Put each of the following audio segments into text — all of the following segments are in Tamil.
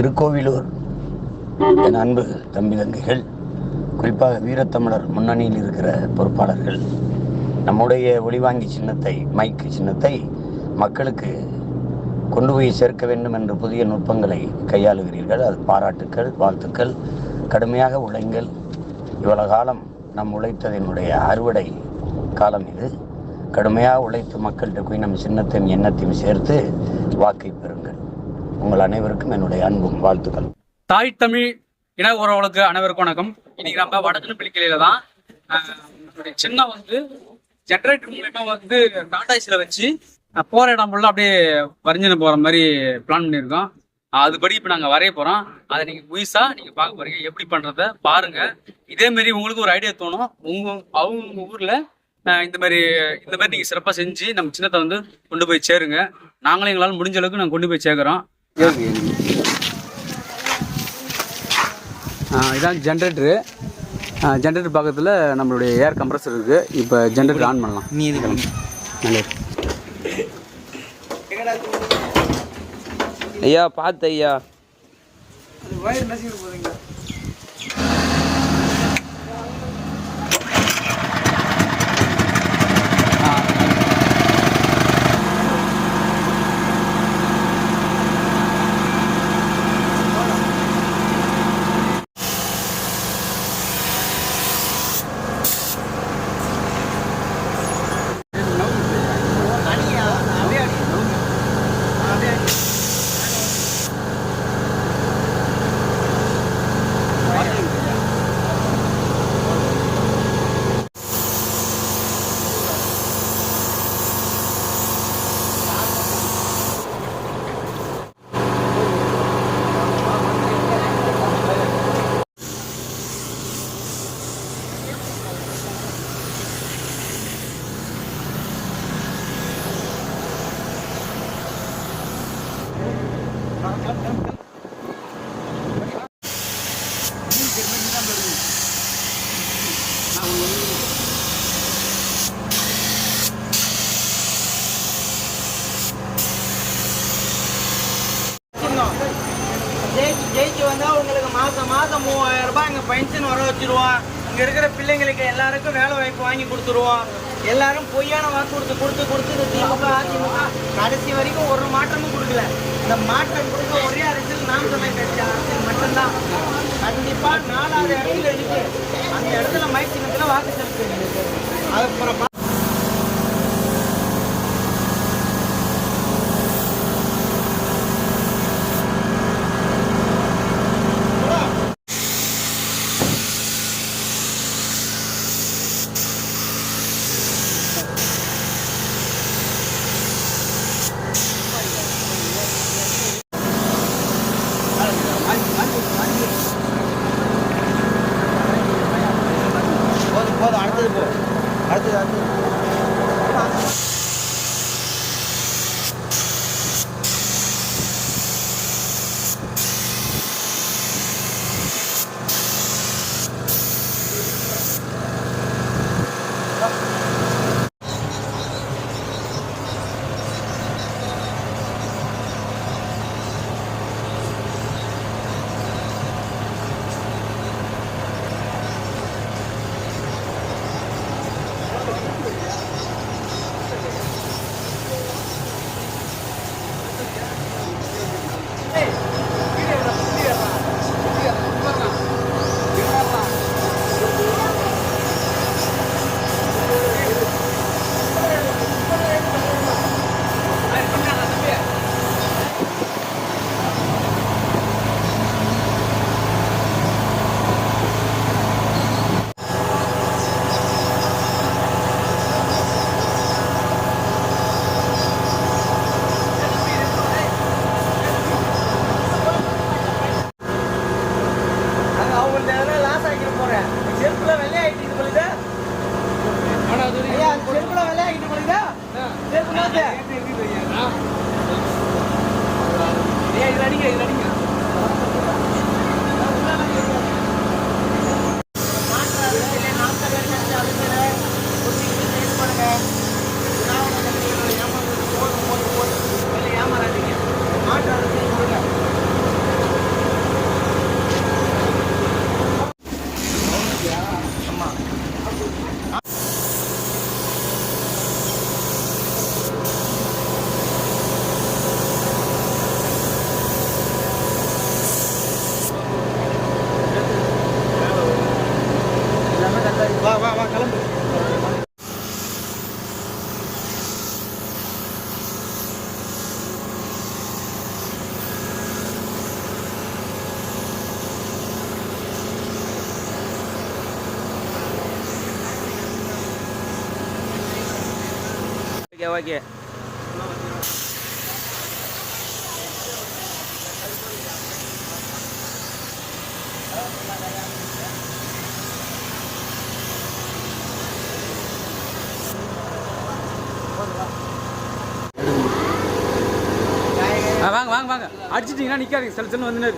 திருக்கோவிலூர். என் அன்பு தம்பி தங்கைகள் குறிப்பாக வீரத்தமிழர் முன்னணியில் இருக்கிற பொறுப்பாளர்கள் நம்முடைய ஒளிவாங்கி சின்னத்தை மைக்கு சின்னத்தை மக்களுக்கு கொண்டு போய் சேர்க்க வேண்டும் என்ற புதிய நுட்பங்களை கையாளுகிறீர்கள். அது பாராட்டுக்கள் வாழ்த்துக்கள் கடுமையாக உழைங்கள். இவ்வளவு காலம் நம் உழைத்ததனுடைய அறுவடை காலம் இது. கடுமையாக உழைத்து மக்கள்கிட்ட போய் நம் சின்னத்தையும் எண்ணத்தையும் சேர்த்து வாக்கை பெறுங்கள். உங்கள் அனைவருக்கும் என்னுடைய அன்பும் வாழ்த்துக்கள். தாய் தமிழ் இன உறவுகளுக்கு அனைவருக்கும் வணக்கம். இன்னைக்கு நம்ம வடத்துல பிடிக்கலையில தான் சின்ன வந்து ஜென்ரேட்டர் மூலயமா வந்து டாடாய்ஸ்ல வச்சு போற இடம் ஃபுல்லாக அப்படியே வரைஞ்சின போற மாதிரி பிளான் பண்ணியிருக்கோம். அதுபடி இப்போ நாங்கள் வரைய போகிறோம் அதை நீங்கள் முயசா நீங்கள் பார்க்க போறீங்க. எப்படி பண்ணுறத பாருங்க. இதே மாதிரி உங்களுக்கு ஒரு ஐடியா தோணும். உங்கள் அவங்க உங்கள் ஊரில் இந்த மாதிரி இந்த மாதிரி நீங்கள் சிறப்பாக செஞ்சு நம்ம சின்னத்தை வந்து கொண்டு போய் சேருங்க. நாங்களும் எங்களால் முடிஞ்ச அளவுக்கு நாங்கள் கொண்டு போய் சேர்க்குறோம். இதான் ஜென்ரேட்டரு ஜென்ரேட்டர் பக்கத்தில் நம்மளுடைய ஏர் கம்ப்ரஸர் இருக்குது இப்போ ஜென்ரேட்டர் ஆன் பண்ணலாம். நீ இது நல்லது ஐயா பார்த்து ஐயா. மாதம் மூவாயிரம் ரூபாய் அங்கே பென்ஷன் வர வச்சுருவோம். இங்கே இருக்கிற பிள்ளைங்களுக்கு எல்லாருக்கும் வேலை வாய்ப்பு வாங்கி கொடுத்துருவோம். எல்லாரும் பொய்யான வாக்கு கொடுத்து கொடுத்து கொடுத்து இந்த திமுக அதிமுக கடைசி வரைக்கும் ஒரு மாற்றமும் கொடுக்கல. இந்த மாற்றம் கொடுக்க ஒரே அரசியல் நாம் தமிழ் கட்சி அரசியல் மட்டும்தான். கண்டிப்பாக நாலாவது இடத்துல இருக்கு. அந்த இடத்துல மைக் சின்னத்தில் வாக்கு செலுத்துங்க அதுக்கப்புறம் ஓகே ஓகே வாங்க வாங்க வாங்க. அடிச்சிட்டிங்கன்னா நிற்காதீங்க சில சின்ன வந்து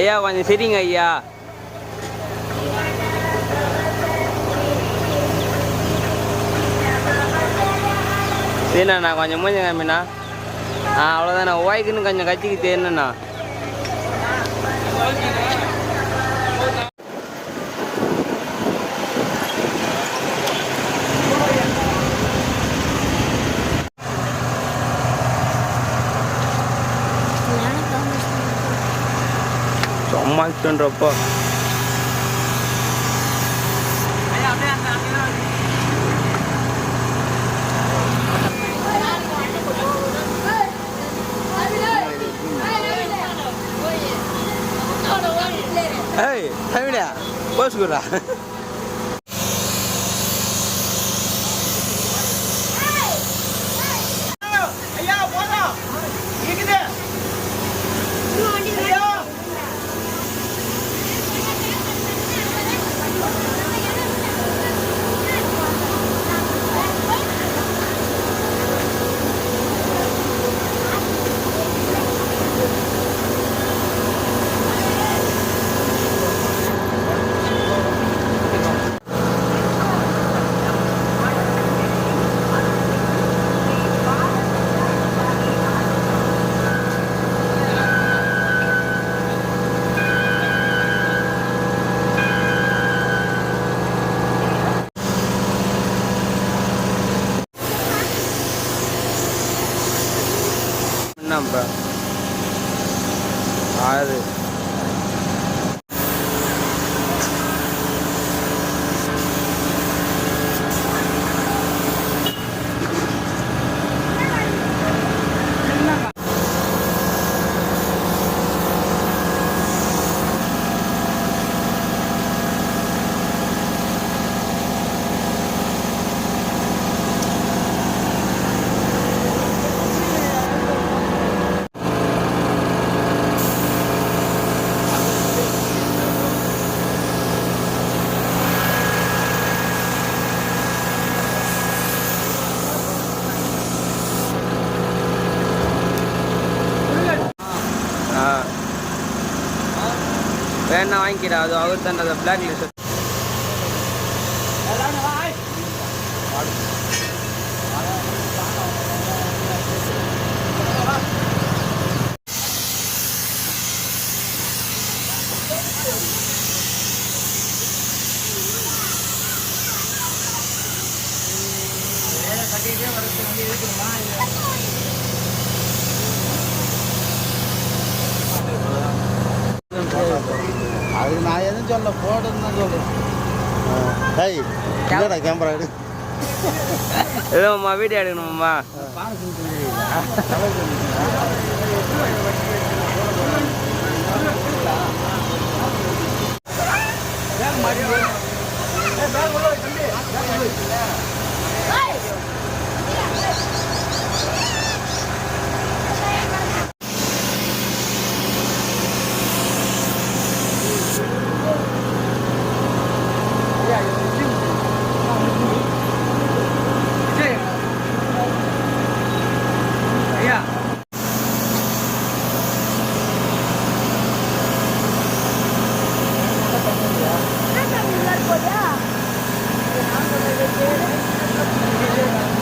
ஐயா கொஞ்சம் சரிங்க ஐயா சரிண்ணா கொஞ்சம் மூஞ்ச கம்மிண்ணா ஆ அவ்வளோதாண்ணா ஓய்க்குன்னு கொஞ்சம் கட்சிக்கு தேணுண்ணா சும்மா சொல்கிறப்போ ஏய் தமிழா போச்சுக்குறா இப்போ ஆறு ஆ வாங்கிக்கிறேன் அது அவர் தான் அதை பிளாக் லிஸ்ட் அதுக்கு நான் எதுவும் சொல்ல போடுன்னு சொல்றேன். டேய் இல்லடா கேமரா எடு. இல்லைம்மா வீடியோ எடுக்கணுமாம்மா ஐயா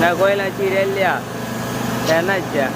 त्या गोयलाची रेल्ल्या तेन्नाच्या